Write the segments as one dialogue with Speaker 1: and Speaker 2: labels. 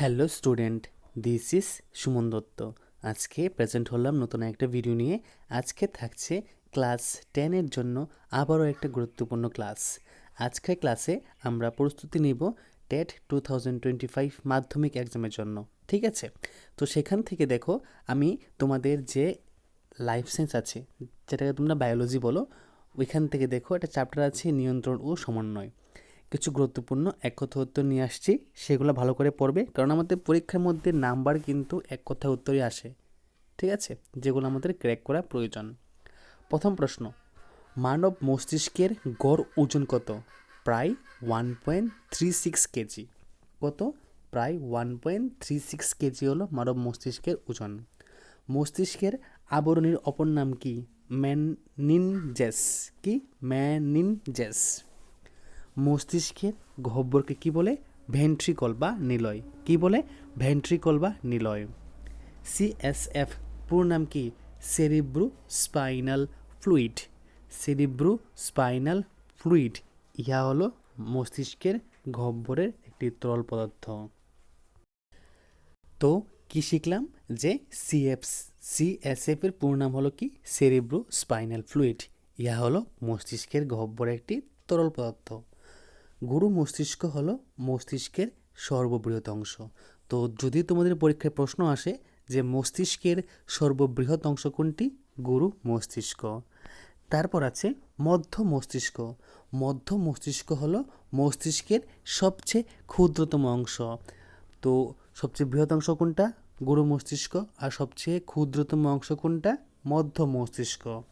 Speaker 1: Hello student, this is Suman Dutta. আজকে present হলাম নতুন একটা ভিডিও নিয়ে। আজকে থাকছে ক্লাস টেনের জন্য আবারও একটা গুরুত্বপূর্ণ ক্লাস। আজকের ক্লাসে আমরা প্রস্তুতি নিব TET two thousand twenty five Madhyamik এক্সামের জন্য, ঠিক আছে? তো সেখান থেকে দেখো, আমি তোমাদের যে লাইফ সায়েন্স আছে, যেটাকে তোমরা বায়োলজি বলো, ওইখান থেকে দেখো একটা চ্যাপ্টার আছে নিয়ন্ত্রণ ও সমন্বয়। কিছু গুরুত্বপূর্ণ, এক কথা উত্তর নিয়ে আসছি, সেগুলো ভালো করে পড়বে, কারণ আমাদের পরীক্ষার মধ্যে নাম্বার কিন্তু এক কথা উত্তরই আসে, ঠিক আছে? যেগুলো আমাদের ক্র্যাক করা প্রয়োজন। প্রথম প্রশ্ন, মানব মস্তিষ্কের গড় ওজন কত? প্রায় one point three six kg. কত? প্রায় one point three six kg হলো মানব মস্তিষ্কের ওজন। মস্তিষ্কের আবরণীর অপর নাম কি? ম্যানিনজেস কি? ম্যানিনজেস। মস্তিষ্কের গহ্বরকে কি বলে? ভেন্ট্রিকল বা নিলয়। কি বলে? ভেন্ট্রিকল বা নিলয়। সিএসএফ পুরো নাম কি? Cerebro spinal fluid cerebro spinal fluid ইহা হলো মস্তিষ্কের গহ্বরের একটি তরল পদার্থ। তো কি শিখলাম? যে সিএফ সিএসএফ এর পুরো নাম হলো কি? সেরিব্রো স্পাইনাল ফ্লুইড ইহা হলো মস্তিষ্কের গহ্বরের একটি তরল পদার্থ। গুরু মস্তিষ্ক হলো মস্তিষ্কের সর্ববৃহৎ অংশ। তো যদি তোমাদের পরীক্ষায় প্রশ্ন আসে যে মস্তিষ্কের সর্ববৃহৎ অংশ কোনটি? গুরু মস্তিষ্ক। তারপর আছে মধ্য মস্তিষ্ক। মধ্য মস্তিষ্ক হলো মস্তিষ্কের সবচেয়ে ক্ষুদ্রতম অংশ। তো সবচেয়ে বৃহৎ অংশ কোনটা? গুরু মস্তিষ্ক। আর সবচেয়ে ক্ষুদ্রতম অংশ কোনটা? মধ্য মস্তিষ্ক।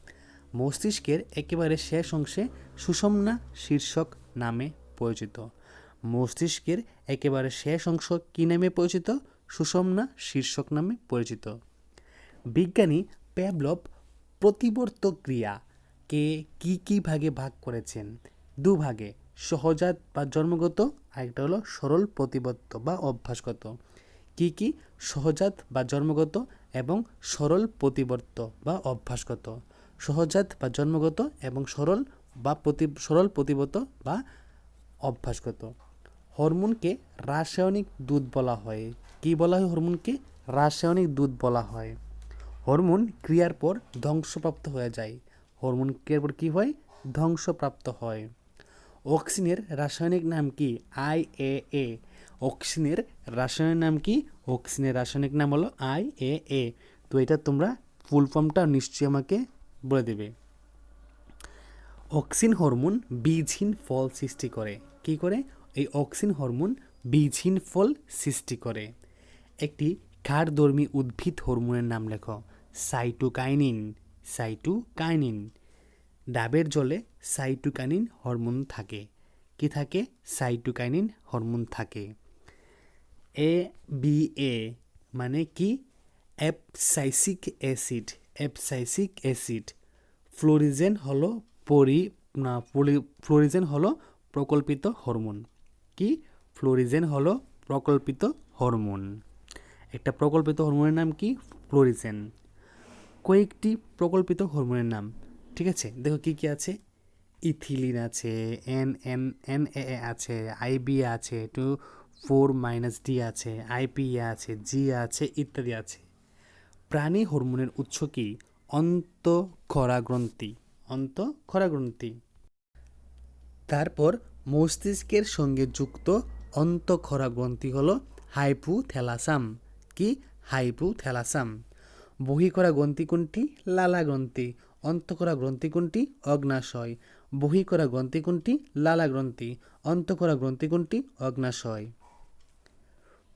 Speaker 1: মস্তিষ্কের একেবারে শেষ অংশে সুষমনা শীর্ষক নামে পরিচিত। মস্তিষ্কের একেবারে শেষ অংশ কী নামে পরিচিত? সুষমনা শীর্ষক নামে পরিচিত। বিজ্ঞানী প্যাবলভ প্রতিবর্ত ক্রিয়া কে কি কি ভাগে ভাগ করেছেন? দুভাগে, সহজাত বা জন্মগত, আরেকটা হলো সরল, প্রতিবর্ত বা অভ্যাসগত। কি কি? সহজাত বা জন্মগত এবং সরল, প্রতিবর্ত বা অভ্যাসগত। সহজাত বা জন্মগত এবং সরল বা প্রতি, সরল প্রতিবত বা অভ্যাসগত হরমোনকে রাসায়নিক দুধ বলা হয়। কি বলা হয় হরমোনকে? রাসায়নিক দুধ বলা হয়। হরমোন ক্রিয়ার পর ধ্বংসপ্রাপ্ত হয়ে যায়। হরমোন ক্রিয়ার পর কী হয়? ধ্বংসপ্রাপ্ত হয়। অক্সিনের রাসায়নিক নাম কি? আই এ এ। অক্সিনের রাসায়নিক নাম কি? অক্সিনের রাসায়নিক নাম হলো আই এ এ। তো এটা তোমরা ফুল ফর্মটা নিশ্চয়ই আমাকে বলে দেবে। অক্সিন হরমোন বীজহীন ফল সৃষ্টি করে। কি করে? এই অক্সিন হরমোন বীজহীন ফল সৃষ্টি করে। একটি ক্ষারধর্মী উদ্ভিদ হরমোনের নাম লেখো, সাইটোকাইনিন। সাইটোকাইনিন। ডাবের জলে সাইটোকাইনিন হরমোন থাকে। কি থাকে? সাইটোকাইনিন হরমোন থাকে। এ, বি, এ মানে কি? Abscisic acid. Abscisic acid. Florigen হলো পরি ফ্লোরিজেন হলো প্রকল্পিত হরমোন। কি? ফ্লোরিজেন হলো প্রকল্পিত হরমোন। একটা প্রকল্পিত হরমোনের নাম কি? ফ্লোরিজেন। কয়েকটি প্রকল্পিত হরমোনের নাম, ঠিক আছে? দেখো কি কি আছে? ইথিলিন আছে, এন এন এন এ আছে আইবি আছে, টু ফোর মাইনাস ডি আছে আইপি আছে, জি আছে, ইত্যাদি আছে। প্রাণী হরমোনের উৎস কি? অন্তঃক্ষরা গ্রন্থি অন্তঃক্ষরা গ্রন্থি তারপর মস্তিষ্কের সঙ্গে যুক্ত অন্তঃক্ষরা গ্রন্থি হলো হাইপুথ্যালাসাম। কি? হাইপু হাইপুথ্যালাসাম। বহিকরা গ্রন্থি কোনটি? লালা গ্রন্থি অন্তঃকরা গ্রন্থি কোনটি? অগ্নাশয়। বহিকরা গ্রন্থি কোনটি? লালা গ্রন্থি অন্তঃকরা গ্রন্থি কোনটি? অগ্নাশয়।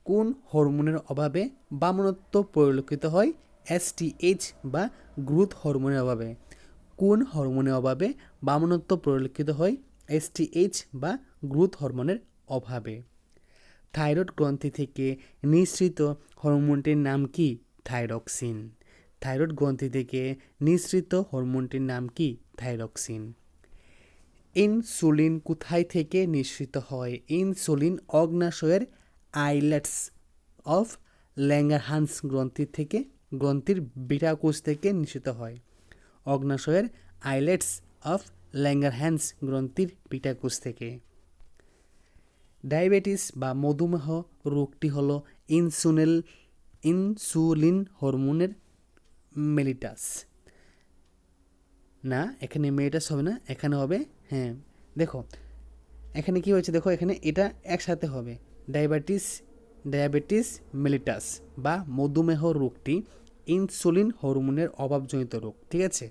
Speaker 1: কোন হরমোনের অভাবে বামনত্ব পরিলক্ষিত হয়? এসটিএইচ বা গ্রোথ হরমোনের অভাবে। কোন হরমোনের অভাবে বামনত্ব পরিলক্ষিত হয়? এসটিএইচ বা গ্রোথ হরমোনের অভাবে। থাইরয়েড গ্রন্থি থেকে নিঃসৃত হরমোনটির নাম কি? থাইরক্সিন। থাইরয়েড গ্রন্থি থেকে নিঃসৃত হরমোনটির নাম কি? থাইরক্সিন। ইনসুলিন কোথায় থেকে নিঃসৃত হয়? ইনসুলিন অগ্নাশয়ের আইলেটস অফ ল্যাঙ্গারহান্স গ্রন্থি থেকে, গ্রন্থির বিটাকোষ থেকে নিঃসৃত হয়। অগ্নাশয়ের আইলেটস অফ ল্যাঙ্গারহ্যান্স গ্রন্থির বিটাকোষ থেকে। ডায়াবেটিস বা মধুমেহ রোগটি হলো ইনসুলিন ইনসুলিন হরমোনের মেলিটাস। না, এখানে মেলিটাস হবে না, এখানে হবে হ্যাঁ দেখো, এখানে কি হয়েছে দেখো, এখানে এটা একসাথে হবে। ডায়াবেটিস ডায়াবেটিস, মেলিটাস বা মধুমেহ রোগটি ইনসুলিন হরমোনের অভাবজনিত রোগ, ঠিক আছে?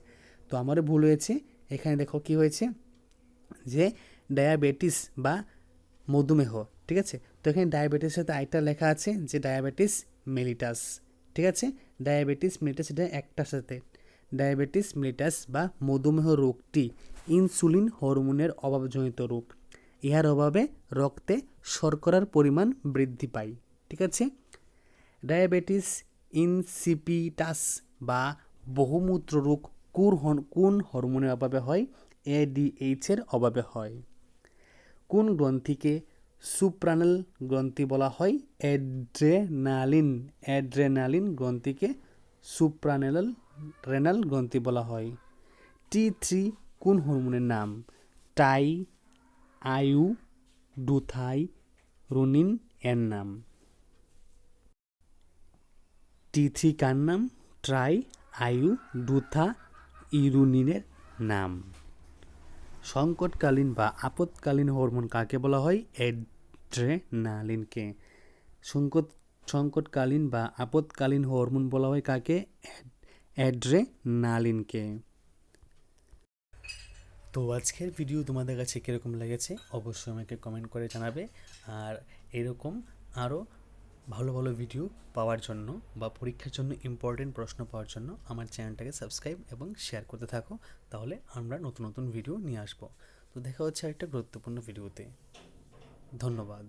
Speaker 1: তো আমারও ভুল হয়েছে এখানে দেখো কি হয়েছে? যে ডায়াবেটিস বা মধুমেহ, ঠিক আছে? তো এখানে ডায়াবেটিসের সাথে আরেকটা লেখা আছে যে ডায়াবেটিস মেলিটাস ঠিক আছে? ডায়াবেটিস মেলিটাস এটা একটার সাথে। ডায়াবেটিস মেলিটাস বা মধুমেহ রোগটি ইনসুলিন হরমোনের অভাবজনিত রোগ। ইহার অভাবে রক্তে শর্করার পরিমাণ বৃদ্ধি পায়, ঠিক আছে? ডায়াবেটিস ইনসিপিটাস বা বহুমূত্র রোগ কোন কোন হরমোনের অভাবে হয়? এডিএইচ এর অভাবে হয়। কোন গ্রন্থিকে সুপ্রানাল গ্রন্থি বলা হয়? অ্যাড্রেনালিন। অ্যাড্রেনালিন গ্রন্থিকে সুপ্রানাল রেনাল গ্রন্থি বলা হয়। টি থ্রি কোন হরমোনের নাম? টাই, আয়ু ডুথাই রুনিন এর নাম। টি থ্রি কার নাম? ট্রাই, আয়ু ডুথা ইরুনিনের নাম। সংকটকালীন বা আপৎকালীন হরমোন কাকে বলা হয়? অ্যাড্রেনালিনকে। সংকট, সংকটকালীন বা আপৎকালীন হরমোন বলা হয় কাকে? অ্যাড্রেনালিনকে। তো আজকের ভিডিও তোমাদের কাছে কীরকম লেগেছে? অবশ্যই আমাকে কমেন্ট করে জানাবে। আর এরকম আরও ভালো ভালো ভিডিও পাওয়ার জন্য বা পরীক্ষার জন্য ইম্পর্টেন্ট প্রশ্ন পাওয়ার জন্য আমার চ্যানেলটাকে সাবস্ক্রাইব এবং শেয়ার করতে থাকো, তাহলে আমরা নতুন নতুন ভিডিও নিয়ে আসব। তো দেখা হচ্ছে একটা গুরুত্বপূর্ণ ভিডিওতে ধন্যবাদ।